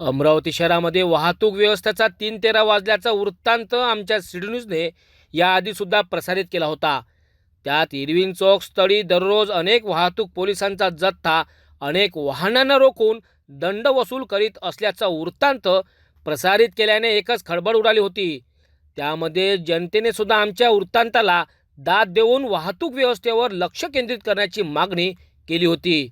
अमरावती शहरामध्ये वाहतूक व्यवस्थेचा तीन तेरा वाजल्याचा वृत्तांत आमच्या सिडी न्यूजने याआधीसुद्धा प्रसारित केला होता. त्यात इरविन चौक स्थळी दररोज अनेक वाहतूक पोलिसांचा जथ्था अनेक वाहनांना रोखून दंड वसूल करीत असल्याचा वृत्तांत प्रसारित केल्याने एकच खळबळ उडाली होती. त्यामध्ये जनतेने सुद्धा आमच्या वृत्तांताला दाद देऊन वाहतूक व्यवस्थेवर लक्ष केंद्रित करण्याची मागणी केली होती.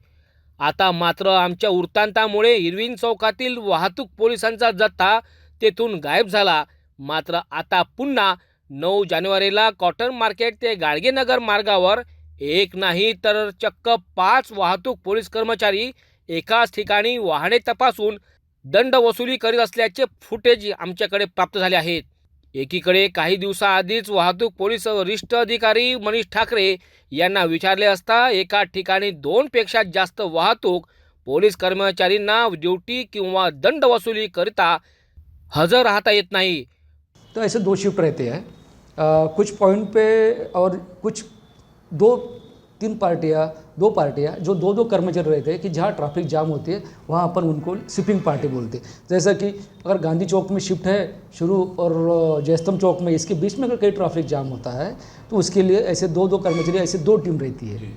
आता मात्र आमच्या वृत्तांतामुळे इरविन चौकातील वाहतूक पोलिसांचा जत्ता तेथून गायब झाला. मात्र आता पुन्हा नऊ जानेवारीला कॉटन मार्केट ते गाडगेनगर मार्गावर एक नाही तर चक्क पाच वाहतूक पोलीस कर्मचारी एकाच ठिकाणी वाहने तपासून दंड वसुली करीत असल्याचे फुटेज आमच्याकडे प्राप्त झाले आहेत. एकीकडे काही दिवसाआधीच वाहतूक पोलीस वरिष्ठ अधिकारी मनीष ठाकरे यांना विचारले असता एका ठिकाणी दोनपेक्षा जास्त वाहतूक पोलीस कर्मचारींना ड्युटी किंवा दंड वसुलीकरिता हजर राहता येत नाही. तो ऐसे दो शिफ्ट रहते हैं. कुछ पॉइंट पे और कुछ दो तीन पार्टियाँ दो पार्टियाँ जो दो दो कर्मचारी रहते हैं कि जहाँ ट्रैफिक जाम होती है वहाँ अपन उनको शिपिंग पार्टी बोलते हैं। जैसा कि अगर गांधी चौक में शिफ्ट है शुरू और जयस्तंभ चौक में इसके बीच में अगर कहीं ट्रैफिक जाम होता है तो उसके लिए ऐसे दो दो कर्मचारी ऐसे दो टीम रहती है।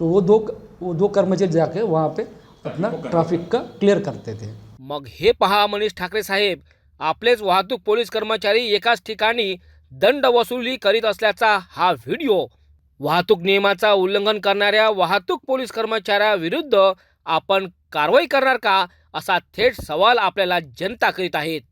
तो वो दो वो दो कर्मचारी जाके वहाँ पे अपना ट्रैफिक का क्लियर करते थे। मग हे पहा मनीष ठाकरे साहेब आपलेच वाहतूक पोलीस कर्मचारी एकाच ठिकाणी दंड वसुली करीत असल्याचा हा व्हिडिओ वाहतूक नियमाचा उल्लंघन करणाऱ्या वाहतूक पोलीस कर्मचाऱ्याविरुद्ध आपण कारवाई करणार का असा थेट सवाल आपल्याला जनता करीत आहेत.